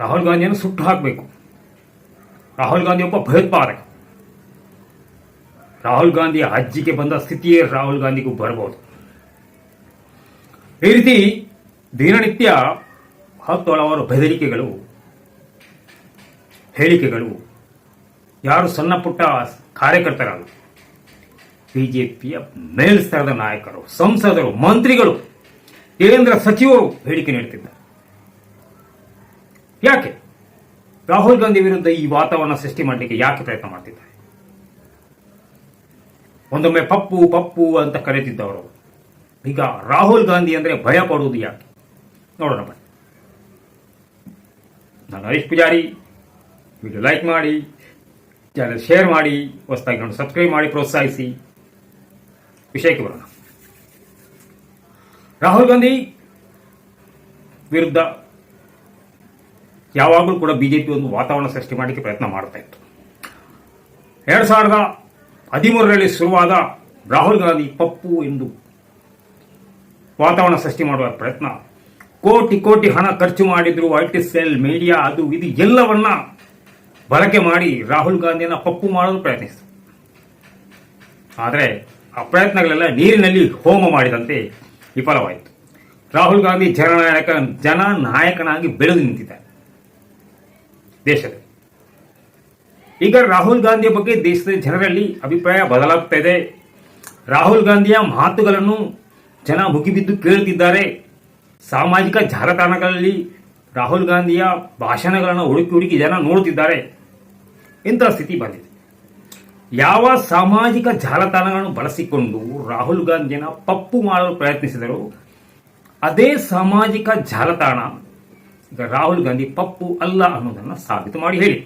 ರಾಹುಲ್ ಗಾಂಧಿಯನ್ನು ಸುಟ್ಟು ಹಾಕಬೇಕು. ರಾಹುಲ್ ಗಾಂಧಿ ಒಬ್ಬ ಭಯೋತ್ಪಾದಕ. ರಾಹುಲ್ ಗಾಂಧಿಯ ಅಜ್ಜಿಗೆ ಬಂದ ಸ್ಥಿತಿಯೇ ರಾಹುಲ್ ಗಾಂಧಿಗೂ ಬರಬಹುದು. ಈ ರೀತಿ ದಿನನಿತ್ಯ ಹತ್ತು ಹಲವಾರು ಬೆದರಿಕೆಗಳು, ಹೇಳಿಕೆಗಳು, ಯಾರು ಸಣ್ಣ ಪುಟ್ಟ ಕಾರ್ಯಕರ್ತರಲ್ಲ, ಬಿಜೆಪಿಯ ಮೇಲ್ಸ್ತರದ ನಾಯಕರು, ಸಂಸದರು, ಮಂತ್ರಿಗಳು, ಕೇಂದ್ರ ಸಚಿವರು ಹೇಳಿಕೆ ನೀಡುತ್ತಿದ್ದಾರೆ. ಯಾಕೆ? ರಾಹುಲ್ ಗಾಂಧಿ ವಿರುದ್ಧ ಈ ವಾತಾವರಣ ಸೃಷ್ಟಿ ಮಾಡಲಿಕ್ಕೆ ಯಾಕೆ ಪ್ರಯತ್ನ ಮಾಡ್ತಿದ್ದಾರೆ? ಒಂದೊಮ್ಮೆ ಪಪ್ಪು ಪಪ್ಪು ಅಂತ ಕರೆತಿದ್ದವರು ಈಗ ರಾಹುಲ್ ಗಾಂಧಿ ಅಂದ್ರೆ ಭಯ ಪಡುವುದು ಯಾಕೆ? ನೋಡೋಣ ಬನ್ನಿ. ನಾನು ಹರೀಶ್ ಪೂಜಾರಿ. ವಿಡಿಯೋ ಲೈಕ್ ಮಾಡಿ, ಚಾನಲ್ ಶೇರ್ ಮಾಡಿ, ಹೊಸದಾಗಿ ನಾನು ಸಬ್ಸ್ಕ್ರೈಬ್ ಮಾಡಿ, ಪ್ರೋತ್ಸಾಹಿಸಿ. ವಿಷಯಕ್ಕೆ ಬರೋಣ. ರಾಹುಲ್ ಗಾಂಧಿ ವಿರುದ್ಧ ಯಾವಾಗಲೂ ಕೂಡ ಬಿಜೆಪಿ ಒಂದು ವಾತಾವರಣ ಸೃಷ್ಟಿ ಮಾಡಲಿಕ್ಕೆ ಪ್ರಯತ್ನ ಮಾಡ್ತಾ ಇತ್ತು. ಎರಡು ಸಾವಿರದ ಹದಿಮೂರರಲ್ಲಿ ಶುರುವಾದ ರಾಹುಲ್ ಗಾಂಧಿ ಪಪ್ಪು ಎಂದು ವಾತಾವರಣ ಸೃಷ್ಟಿ ಮಾಡುವ ಪ್ರಯತ್ನ, ಕೋಟಿ ಕೋಟಿ ಹಣ ಖರ್ಚು ಮಾಡಿದ್ರು ಐ ಟಿ ಸೆಲ್ ಮೀಡಿಯಾ, ಅದು ಇದು ಎಲ್ಲವನ್ನ ಬಳಕೆ ಮಾಡಿ ರಾಹುಲ್ ಗಾಂಧಿಯನ್ನ ಪಪ್ಪು ಮಾಡಲು ಪ್ರಯತ್ನಿಸಿತು. ಆದರೆ ಆ ಪ್ರಯತ್ನಗಳೆಲ್ಲ ನೀರಿನಲ್ಲಿ ಹೋಮ ಮಾಡಿದಂತೆ ವಿಫಲವಾಯಿತು. ರಾಹುಲ್ ಗಾಂಧಿ ಜನನಾಯಕ ಜನನಾಯಕನಾಗಿ ಬೆಳೆದು ನಿಂತಿದ್ದಾರೆ. ದೇಶದಲ್ಲಿ ಈಗ ರಾಹುಲ್ ಗಾಂಧಿಯ ಬಗ್ಗೆ ದೇಶದ ಜನರಲ್ಲಿ ಅಭಿಪ್ರಾಯ ಬದಲಾಗ್ತಾ ಇದೆ. ರಾಹುಲ್ ಗಾಂಧಿಯ ಮಾತುಗಳನ್ನು ಜನ ಮುಗಿಬಿದ್ದು ಕೇಳುತ್ತಿದ್ದಾರೆ. ಸಾಮಾಜಿಕ ಜಾಲತಾಣಗಳಲ್ಲಿ ರಾಹುಲ್ ಗಾಂಧಿಯ ಭಾಷಣಗಳನ್ನು ಹುಡುಕಿ ಹುಡುಕಿ ಜನ ನೋಡುತ್ತಿದ್ದಾರೆ. ಇಂತಹ ಸ್ಥಿತಿ ಬಂದಿದೆ? ಯಾವ ಸಾಮಾಜಿಕ ಜಾಲತಾಣಗಳನ್ನು ಬಳಸಿಕೊಂಡು ರಾಹುಲ್ ಗಾಂಧಿಯನ್ನು ಪಪ್ಪು ಮಾಡಲು ಪ್ರಯತ್ನಿಸಿದರು, ಅದೇ ಸಾಮಾಜಿಕ ಜಾಲತಾಣ ಈಗ ರಾಹುಲ್ ಗಾಂಧಿ ಪಪ್ಪು ಅಲ್ಲ ಅನ್ನೋದನ್ನು ಸಾಬೀತು ಮಾಡಿ ಹೇಳಿ.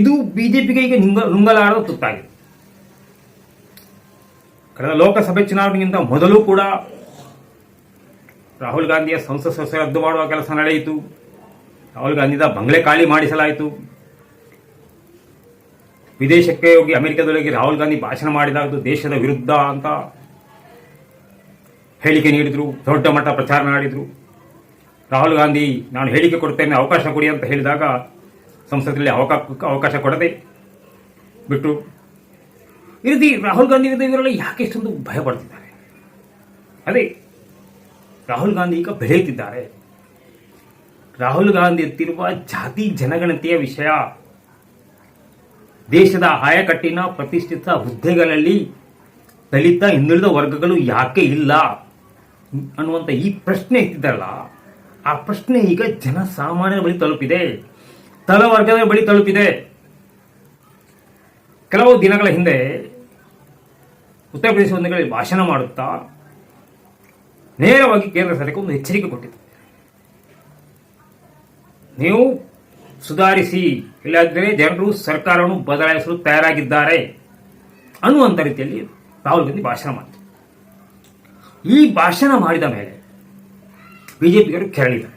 ಇದು ಬಿಜೆಪಿಗೆ ಈಗ ನುಂಗ, ನುಂಗಲಾರದ ತುತ್ತಾಗಿದೆ. ಕಳೆದ ಲೋಕಸಭೆ ಚುನಾವಣೆಗಿಂತ ಮೊದಲು ಕೂಡ ರಾಹುಲ್ ಗಾಂಧಿಯ ಸಂಸತ್ ಸದಸ್ಯ ರದ್ದು ಮಾಡುವ ಕೆಲಸ ನಡೆಯಿತು. ರಾಹುಲ್ ಗಾಂಧಿದ ಬಂಗ್ಲೆ ಖಾಲಿ ಮಾಡಿಸಲಾಯಿತು. ವಿದೇಶಕ್ಕೆ ಹೋಗಿ ಅಮೆರಿಕದೊಳಗೆ ರಾಹುಲ್ ಗಾಂಧಿ ಭಾಷಣ ಮಾಡಿದಾಗ ದೇಶದ ವಿರುದ್ಧ ಅಂತ ಹೇಳಿಕೆ ನೀಡಿದ್ರು, ದೊಡ್ಡ ಮಟ್ಟ ಪ್ರಚಾರ ಮಾಡಿದ್ರು. ರಾಹುಲ್ ಗಾಂಧಿ, ನಾನು ಹೇಳಿಕೆ ಕೊಡ್ತೇನೆ, ಅವಕಾಶ ಕೊಡಿ ಅಂತ ಹೇಳಿದಾಗ ಸಂಸತ್ತಿನಲ್ಲಿ ಅವಕಾಶ ಅವಕಾಶ ಕೊಡದೆ ಬಿಟ್ಟು. ಈ ರೀತಿ ರಾಹುಲ್ ಗಾಂಧಿ ವಿರುದ್ಧ ಯಾಕೆ ಇಷ್ಟೊಂದು ಭಯ ಪಡ್ತಿದ್ದಾರೆ? ಅದೇ, ರಾಹುಲ್ ಗಾಂಧಿ ಈಗ ಬೆಳೆಯುತ್ತಿದ್ದಾರೆ. ರಾಹುಲ್ ಗಾಂಧಿ ಎತ್ತಿರುವ ಜಾತಿ ಜನಗಣತಿಯ ವಿಷಯ, ದೇಶದ ಆಯಕಟ್ಟಿನ ಪ್ರತಿಷ್ಠಿತ ಹುದ್ದೆಗಳಲ್ಲಿ ದಲಿತ ಹಿಂದುಳಿದ ವರ್ಗಗಳು ಯಾಕೆ ಇಲ್ಲ ಅನ್ನುವಂಥ ಈ ಪ್ರಶ್ನೆ ಎತ್ತಿದ್ದಾರಲ್ಲ. ಆ ಪ್ರಶ್ನೆ ಈಗ ಜನಸಾಮಾನ್ಯರ ಬಳಿ ತಲುಪಿದೆ. ತಲವರ್ಗದ ಬಳಿ ತಲುಪಿದೆ. ಕೆಲವು ದಿನಗಳ ಹಿಂದೆ ಉತ್ತರ ಪ್ರದೇಶ ಒಂದುಗಳಲ್ಲಿ ಭಾಷಣ ಮಾಡುತ್ತಾ ನೇರವಾಗಿ ಕೇಂದ್ರ ಸರ್ಕಾರಕ್ಕೆ ಒಂದು ಎಚ್ಚರಿಕೆ ಕೊಟ್ಟಿದೆ. ನೀವು ಸುಧಾರಿಸಿ ಇಲ್ಲದಿದ್ದರೆ ಜನರು ಸರ್ಕಾರವನ್ನು ಬದಲಾಯಿಸಲು ತಯಾರಾಗಿದ್ದಾರೆ ಅನ್ನುವಂಥ ರೀತಿಯಲ್ಲಿ ರಾಹುಲ್ ಗಾಂಧಿ ಭಾಷಣ ಮಾಡಿದರು. ಈ ಭಾಷಣ ಮಾಡಿದ ಮೇಲೆ ಬಿಜೆಪಿಗರು ಕೆರಳಿದ್ದಾರೆ.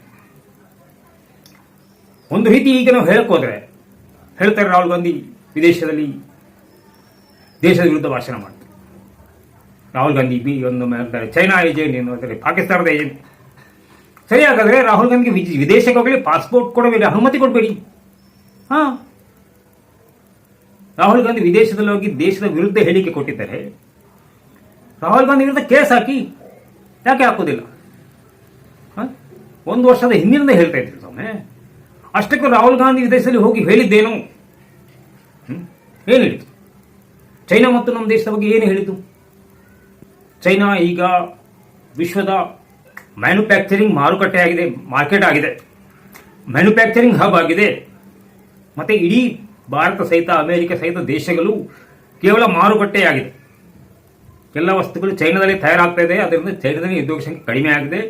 ಒಂದು ರೀತಿ ಈಗ ನಾವು ಹೇಳಕ್ಕೋದ್ರೆ ಹೇಳ್ತಾರೆ ರಾಹುಲ್ ಗಾಂಧಿ ವಿದೇಶದಲ್ಲಿ ದೇಶದ ವಿರುದ್ಧ ಭಾಷಣ ಮಾಡ್ತಾರೆ. ರಾಹುಲ್ ಗಾಂಧಿ ಬಿ ಒಂದು ಚೈನಾ ಏಜೆಂಟ್ ಏನು ಪಾಕಿಸ್ತಾನದ ಏಜೆಂಟ್. ಸರಿ ಹಾಗಾದ್ರೆ ರಾಹುಲ್ ಗಾಂಧಿಗೆ ವಿದೇಶಕ್ಕೆ ಹೋಗಲಿ ಪಾಸ್ಪೋರ್ಟ್ ಕೊಡಬೇಡಿ ಅನುಮತಿ ಕೊಡಬೇಡಿ. ಹಾ. ರಾಹುಲ್ ಗಾಂಧಿ ವಿದೇಶದಲ್ಲಿ ಹೋಗಿ ದೇಶದ ವಿರುದ್ಧ ಹೇಳಿಕೆ ಕೊಟ್ಟಿದ್ದಾರೆ. ರಾಹುಲ್ ಗಾಂಧಿ ವಿರುದ್ಧ ಕೇಸ್ ಹಾಕಿ, ಯಾಕೆ ಹಾಕೋದಿಲ್ಲ? ಒಂದು ವರ್ಷದ ಹಿಂದಿನಿಂದ ಹೇಳ್ತಾ ಇದ್ರು ಸ್ವಾಮಿ. ಅಷ್ಟಕ್ಕೂ ರಾಹುಲ್ ಗಾಂಧಿ ವಿದೇಶದಲ್ಲಿ ಹೋಗಿ ಹೇಳಿದ್ದೇನು? ಏನು ಹೇಳಿತು ಚೈನಾ ಮತ್ತು ನಮ್ಮ ದೇಶದ ಬಗ್ಗೆ ಏನು ಹೇಳಿತು ಚೈನಾ ಈಗ ವಿಶ್ವದ ಮ್ಯಾನುಫ್ಯಾಕ್ಚರಿಂಗ್ ಮಾರುಕಟ್ಟೆ ಆಗಿದೆ, ಮಾರ್ಕೆಟ್ ಆಗಿದೆ. ಮ್ಯಾನುಫ್ಯಾಕ್ಚರಿಂಗ್ ಹಬ್ ಆಗಿದೆ. ಮತ್ತು ಇಡೀ ಭಾರತ ಸಹಿತ, ಅಮೆರಿಕ ಸಹಿತ ದೇಶಗಳು ಕೇವಲ ಮಾರುಕಟ್ಟೆಯಾಗಿದೆ ಎಲ್ಲ ವಸ್ತುಗಳು ಚೈನಾದಲ್ಲಿ ತಯಾರಾಗ್ತಾ ಇದೆ. ಅದರಿಂದ ಚೈನಾದಲ್ಲಿ ಉದ್ಯೋಗ ಸಂಖ್ಯೆ ಕಡಿಮೆ ಆಗಿದೆ.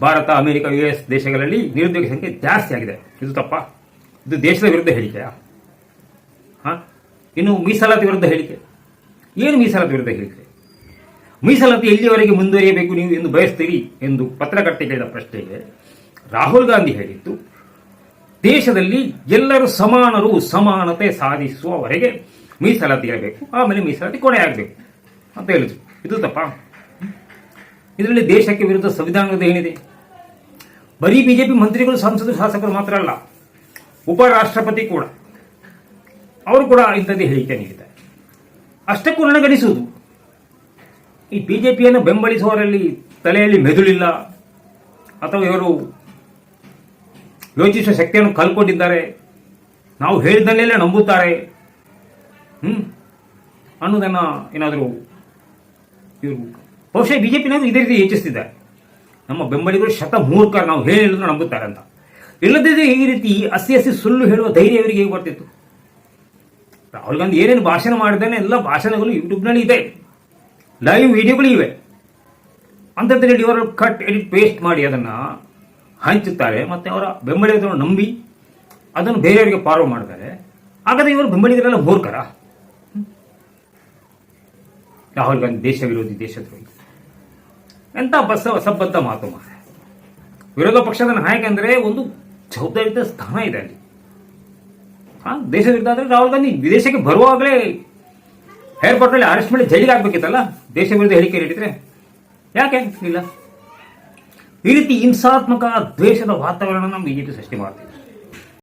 ಭಾರತ, ಅಮೆರಿಕ ಯು ಎಸ್ ದೇಶಗಳಲ್ಲಿ ನಿರುದ್ಯೋಗ ಸಂಖ್ಯೆ ಜಾಸ್ತಿ ಆಗಿದೆ. ಇದು ತಪ್ಪ? ಇದು ದೇಶದ ವಿರುದ್ಧ ಹೇಳಿಕೆಯ ಹಾಂ? ಇನ್ನು ಮೀಸಲಾತಿ ವಿರುದ್ಧ ಹೇಳಿಕೆ. ಏನು ಮೀಸಲಾತಿ ವಿರುದ್ಧ ಹೇಳಿಕೆ? ಮೀಸಲಾತಿ ಎಲ್ಲಿಯವರೆಗೆ ಮುಂದುವರಿಯಬೇಕು ನೀವು ಎಂದು ಬಯಸ್ತೀರಿ ಎಂದು ಪತ್ರಕರ್ತೆ ಕೇಳಿದ ಪ್ರಶ್ನೆಗೆ ರಾಹುಲ್ ಗಾಂಧಿ ಹೇಳಿದ್ದು, ದೇಶದಲ್ಲಿ ಎಲ್ಲರೂ ಸಮಾನರು ಸಮಾನತೆ ಸಾಧಿಸುವವರೆಗೆ ಮೀಸಲಾತಿ ಇರಬೇಕು. ಆಮೇಲೆ ಮೀಸಲಾತಿ ಕೊನೆ ಆಗಬೇಕು ಅಂತ ಹೇಳಿದ್ರು. ಇದು ತಪ್ಪ? ಇದರಲ್ಲಿ ದೇಶಕ್ಕೆ ವಿರುದ್ಧ ಸಂವಿಧಾನದ ಏನಿದೆ? ಬರೀ ಬಿಜೆಪಿ ಮಂತ್ರಿಗಳು, ಸಂಸದರು, ಶಾಸಕರು ಮಾತ್ರ ಅಲ್ಲ, ಉಪರಾಷ್ಟ್ರಪತಿ ಕೂಡ. ಅವರು ಕೂಡ ಇಂಥದ್ದೇ ಹೇಳಿಕೆ ನೀಡಿದ್ದಾರೆ. ಅಷ್ಟಕ್ಕೂ ನನಗನಿಸುವುದು, ಈ ಬಿಜೆಪಿಯನ್ನು ಬೆಂಬಲಿಸುವವರಲ್ಲಿ ತಲೆಯಲ್ಲಿ ಮೆದುಳಿಲ್ಲ, ಅಥವಾ ಇವರು ಯೋಚಿಸುವ ಶಕ್ತಿಯನ್ನು ಕಲ್ಕೊಂಡಿದ್ದಾರೆ, ನಾವು ಹೇಳಿದ್ದನ್ನೆಲ್ಲ ನಂಬುತ್ತಾರೆ, ಹ್ಮ್, ಅನ್ನೋದನ್ನು ಏನಾದರೂ ಇವರು ಬಹುಶಃ ಬಿಜೆಪಿನವರು ಇದೇ ರೀತಿ ಯೋಚಿಸ್ತಿದ್ದಾರೆ. ನಮ್ಮ ಬೆಂಬಲಿಗರು ಶತ ಮೂರ್ಖ ನಾವು ಹೇಳಿದ್ರು ನಂಬುತ್ತಾರೆ ಅಂತ. ಇಲ್ಲದಿದ್ದರೆ ಈ ರೀತಿ ಹಸಿ ಹಸಿ ಸುಳ್ಳು ಹೇಳುವ ಧೈರ್ಯ ಇವರಿಗೆ ಹೇಗೆ ಬರ್ತಿತ್ತು. ರಾಹುಲ್ ಗಾಂಧಿ ಏನೇನು ಭಾಷಣ ಮಾಡಿದ್ದಾನೆ ಎಲ್ಲ ಭಾಷಣಗಳು ಯೂಟ್ಯೂಬ್ನಲ್ಲಿ ಇದೆ. ಲೈವ್ ವಿಡಿಯೋಗಳು ಇವೆ. ಅಂಥದ್ರಲ್ಲಿ ಇವರು ಕಟ್ ಎಡಿಟ್ ಪೇಸ್ಟ್ ಮಾಡಿ ಅದನ್ನು ಹಂಚುತ್ತಾರೆ. ಮತ್ತು ಅವರ ಬೆಂಬಲಿಗರನ್ನು ನಂಬಿ ಅದನ್ನು ಬೇರೆಯವರಿಗೆ ಫಾರ್ವರ್ಡ್ ಮಾಡ್ತಾರೆ ಹಾಗಾದ್ರೆ ಇವರು ಬೆಂಬಲಿಗರೆಲ್ಲ ಮೂರ್ಖರ? ರಾಹುಲ್ ಗಾಂಧಿ ದೇಶ ವಿರೋಧಿ ದೇಶದ್ರೋಹಿ ಎಂತ ಬಸವ ಅಸಂಬದ್ಧ ಮಾತು ಮಾರೆ ವಿರೋಧ ಪಕ್ಷದ ನಾಯಕ ಅಂದ್ರೆ ಒಂದು ಜವಾಬ್ದಾರಿತ ಸ್ಥಾನ ಇದೆ ಅಲ್ಲಿ. ಹಾ, ದೇಶ ವಿರುದ್ಧ ರಾಹುಲ್ ಗಾಂಧಿ ವಿದೇಶಕ್ಕೆ ಬರುವಾಗಲೇ ಏರ್ಪೋರ್ಟ್ನಲ್ಲಿ ಅರೆಸ್ಟ್ ಮಾಡಿ ಜೈಲಿಗೆ ಆಗ್ಬೇಕಿತ್ತಲ್ಲ? ದೇಶ ವಿರುದ್ಧ ಹೇಳಿಕೆ ನೀಡಿದ್ರೆ ಯಾಕೆ? ಇಲ್ಲ. ಈ ರೀತಿ ಹಿಂಸಾತ್ಮಕ ದ್ವೇಷದ ವಾತಾವರಣ ಬಿಜೆಪಿ ಸೃಷ್ಟಿ ಮಾಡ್ತಿದೆ.